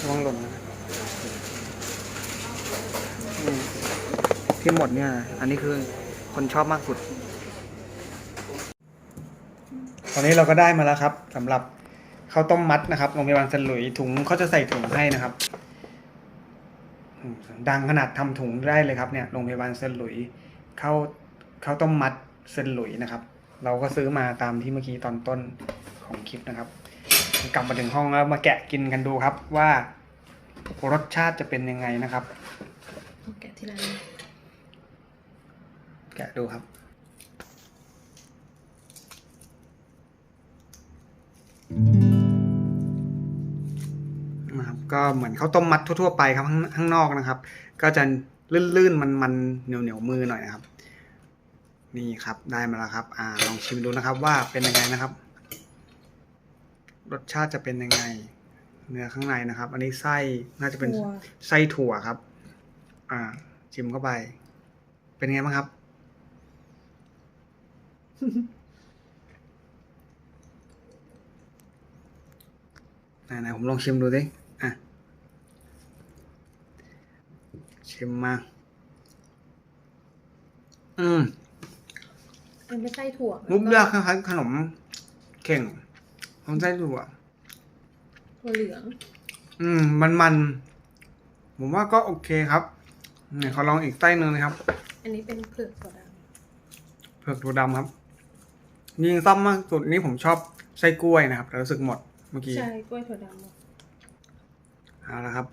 รือเอามาสองอันเอาสองอันเลยระวังหล่นนะอืมที่หมดเนี่ย อันนี้คือคนชอบมากสุด ตอนนี้เราก็ได้มาแล้วครับสำหรับข้าวต้มมัดนะครับโรงพยาบาลสลุยถุงเขาจะใส่ถุงให้นะครับ ดังขนาดทำถุงได้เลยครับเนี่ยโรงพยาบาลสลุยข้าวข้าวต้มมัดสลุยนะครับ เราก็ซื้อมาตามที่เมื่อกี้ตอนต้นของคลิปนะครับ กลับมาถึงห้องแล้วมาแกะกินกันดูครับว่ารสชาติจะเป็นยังไงนะครับเอาแกะทีละแกะดูครับนะครับ ก็เหมือนข้าวต้มมัดทั่วๆไปครับข้างข้างนอกนะครับ ก็จะลื่นๆมันๆเหนียวเหนียวๆมือหน่อยนะครับ นี่ครับได้มาแล้วครับ อ่าลองชิมดูนะครับว่าเป็นยังไงนะครับ รสชาติจะเป็นยังไง เนื้อข้างในนะครับ อันนี้ไส้น่าจะเป็นตัวไส้ถั่วครับ อ่าชิมเข้าไป เป็นไงบ้างครับ ไหนๆผมลองชิมดูดิอะ ชิมมา อืม มันไม่ใช่ถั่วมุกยากคล้ายๆขนมเข่ง ของไส้ถั่วถั่วเหลือง อืม มันมันๆผมว่าก็โอเคครับเนี่ยขอลองอีกไส้หนึ่งนะครับ อันนี้เป็นเผือกถั่วดเผือกถั่วดำครับยิงซ้ำมากสุดนี้ผมชอบไส้กล้วยนะครับแต่รู้สึกหมดเมื่อกี้ำใช่กล้วยถั่วดำหมดเอาละครับ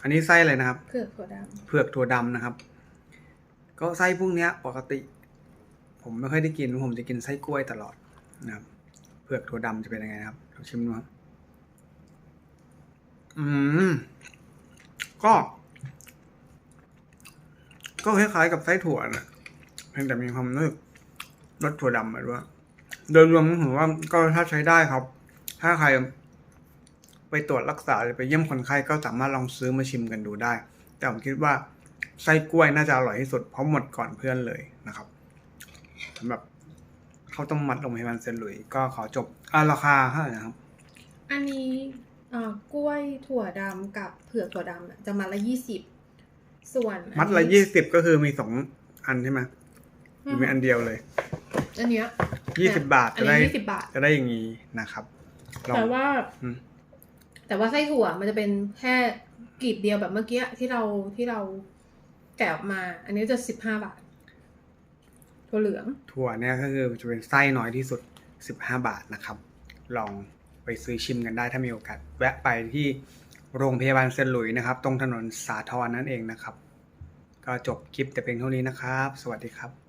อันนี้ไส้อะไรนะครับ เผือกถั่วดเผือกถั่วดำนะครับ ก็ไส้พวกเนี้ย ปกติ ผมไม่ค่อยได้กิน ผมจะกินไส้กล้วยตลอดนะครับ เผือกถั่วดำจะเป็นยังไงนะครับลองชิมดูครับอืม ก็ ก็คล้ายๆกับไส้ถั่วนะเพียงแต่มีความรู้สึกรสถั่วดำมาด้วยโดยรวมผมว่าก็ถ้าใช้ได้ครับ ถ้าใครไปตรวจรักษาหรือไปเยี่ยมคนไข้ก็สามารถลองซื้อมาชิมกันดูได้ แต่ผมคิดว่าไส้กล้วยน่าจะอร่อยที่สุดเพราะหมดก่อนเพื่อนเลยนะครับสำหรับ ข้าวต้มมัดโรงพยาบาลเซนต์หลุยส์ก็ขอจบอ่าราคาเท่าไหร่นะครับำอันนี้เอ่อกล้วยถั่วดำกับเผือกถั่วดำน่ะจะมาละยี่สิบส่วนอันนี้มัดละยี่สิบก็คือมีสองอันใช่ไหมหรือมีอันเดียวเลยอันเนี้ยยี่สิบบาทอัจะนได้นี้ยี่สิบบาทจะได้อย่างนี้นะครับลองแต่ว่าอืมแต่ว่าไส้ถั่วมันจะเป็นแค่กลีบเดียวแบบเมื่อกี้ที่เราที่เราแกะออกมา อันนี้จะสิบห้าบาท ถั่วเหลือง ถั่วเนี่ยก็คือจะเป็นไส้น้อยที่สุด 15 บาทนะครับ ลองไปซื้อชิมกันได้ถ้ามีโอกาส แวะไปที่โรงพยาบาลเซนหลุยนะครับ ตรงถนนสาทรนั่นเองนะครับ ก็จบคลิปแต่เพียงเท่านี้นะครับ สวัสดีครับ